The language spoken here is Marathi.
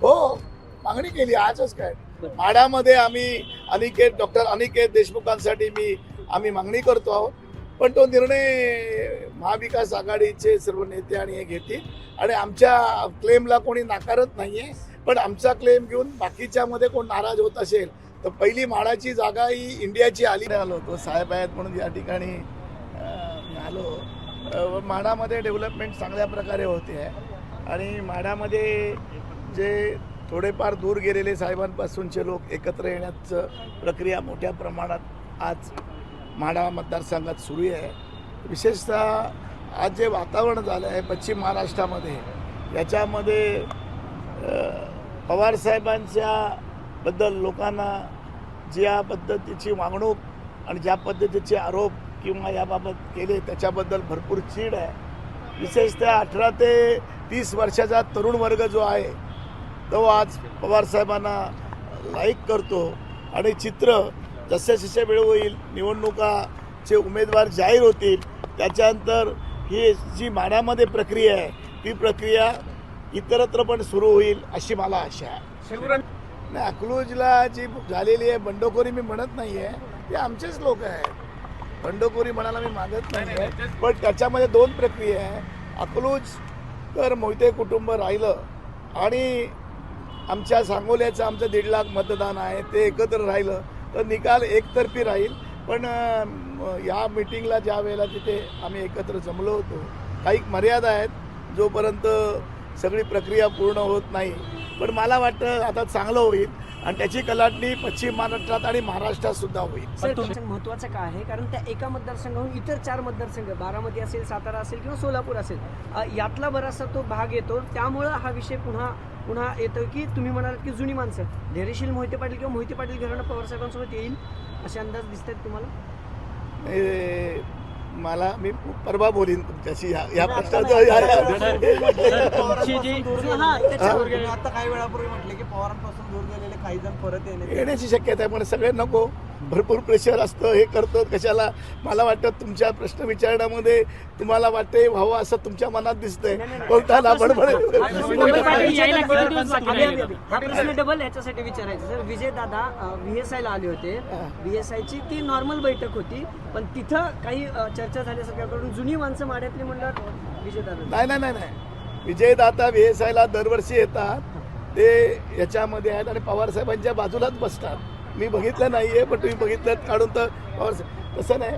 हो मागणी केली आजच काय. माढ्यामध्ये आम्ही अनिकेत डॉक्टर अनिकेत देशमुखांसाठी मी आम्ही मागणी करतो आहोत. पण तो निर्णय महाविकास आघाडीचे सर्व नेते आणि हे घेतील. आणि आमच्या क्लेमला कोणी नाकारत नाहीये. पण आमचा क्लेम घेऊन बाकीच्यामध्ये कोण नाराज होत असेल तर पहिली माडाची जागा ही इंडियाची आली. आलो होतो. साहेब आहेत म्हणून या ठिकाणी आलो. अं, माढामध्ये डेव्हलपमेंट चांगल्या प्रकारे होते आहे. आणि माढामध्ये जे थोडेफार दूर गेलेले साहेबांपासूनचे लोक एकत्र येण्याचं प्रक्रिया मोठ्या प्रमाणात आज माढा मतदारसंघात सुरू आहे. विशेषतः आज जे वातावरण झालं आहे पश्चिम महाराष्ट्रामध्ये याच्यामध्ये पवारसाहेबांच्या बद्दल लोकांना ज्या पद्धतीची वागणूक आणि ज्या पद्धतीचे आरोप किंवा याबाबत केले त्याच्याबद्दल भरपूर चीड आहे. विशेषतः अठरा ते तीस वर्षाचा तरुण वर्ग जो आहे तो आज पवारसाहेबांना लाईक करतो. आणि चित्र जसे जसे वेळ होईल निवडणुकाचे उमेदवार जाहीर होतील त्याच्यानंतर ही जी माण्यामध्ये प्रक्रिया आहे ती प्रक्रिया इतरत्र पण सुरू होईल अशी मला आशा आहे. नाही अकलूजला जी झालेली आहे बंडखोरी मी म्हणत नाही आहे ते आमचेच लोक आहेत. बंडखोरी म्हणायला मी मागत नाही आहे पण त्याच्यामध्ये दोन प्रक्रिया आहे. अकलूज तर मोहिते कुटुंब राहिलं आणि आमच्या सांगोल्याचं आमचं दीड लाख मतदान आहे ते एकत्र राहिलं तर निकाल एकतर्फी राहील. पण या मिटिंगला ज्या वेळेला तिथे आम्ही एकत्र जमलो होतो काही मर्यादा आहेत जोपर्यंत सगळी प्रक्रिया पूर्ण होत नाही. पण मला वाटतं आता चांगलं होईल. आणि त्याची कलाटणी पश्चिम महाराष्ट्रात आणि महाराष्ट्रात सुद्धा होईल. महत्वाचं काय आहे? कारण त्या एका मतदारसंघाहून इतर चार मतदारसंघ बारामती असेल सातारा असेल किंवा सोलापूर असेल यातला बराचसा तो भाग येतो. त्यामुळं हा विषय पुन्हा पुन्हा येतो की तुम्ही म्हणाल की जुनी माणसं धैर्यशील मोहिते पाटील किंवा मोहिते पाटील घराणं पवारसाहेबांसोबत येईल? असे अंदाज दिसत आहेत तुम्हाला मला मी परवा बोलीन तुमच्याशी या या आता प्रश्नाचं हा, आता काही वेळापूर्वी म्हटले की पवारांपासून दूर गेलेले काही जण परत येणे येण्याची शक्यता आहे पण सगळे नको. भरपूर प्रेशर असतं हे करतो कशाला मला वाटतं तुमच्या प्रश्न विचारण्यामध्ये तुम्हाला वाटते व्हावं असं तुमच्या मनात दिसतंय. बोलताना बडबड? हा डबल याच्यासाठी विचारायचा सर विजय दादा व्ही एस आयला आले होते हा. व्ही एस आयची ती नॉर्मल बैठक होती पण तिथं काही चर्चा झाल्यासारख्या करून जुनी माणसं माड्यातली म्हणलं विजय दादा नाही नाही नाही विजयदाता व्ही एस आयला दरवर्षी येतात ते याच्यामध्ये आहेत आणि पवारसाहेबांच्या बाजूलाच बसतात मी बघितलं नाही आहे पण तुम्ही बघितलं काढून तर तसं नाही.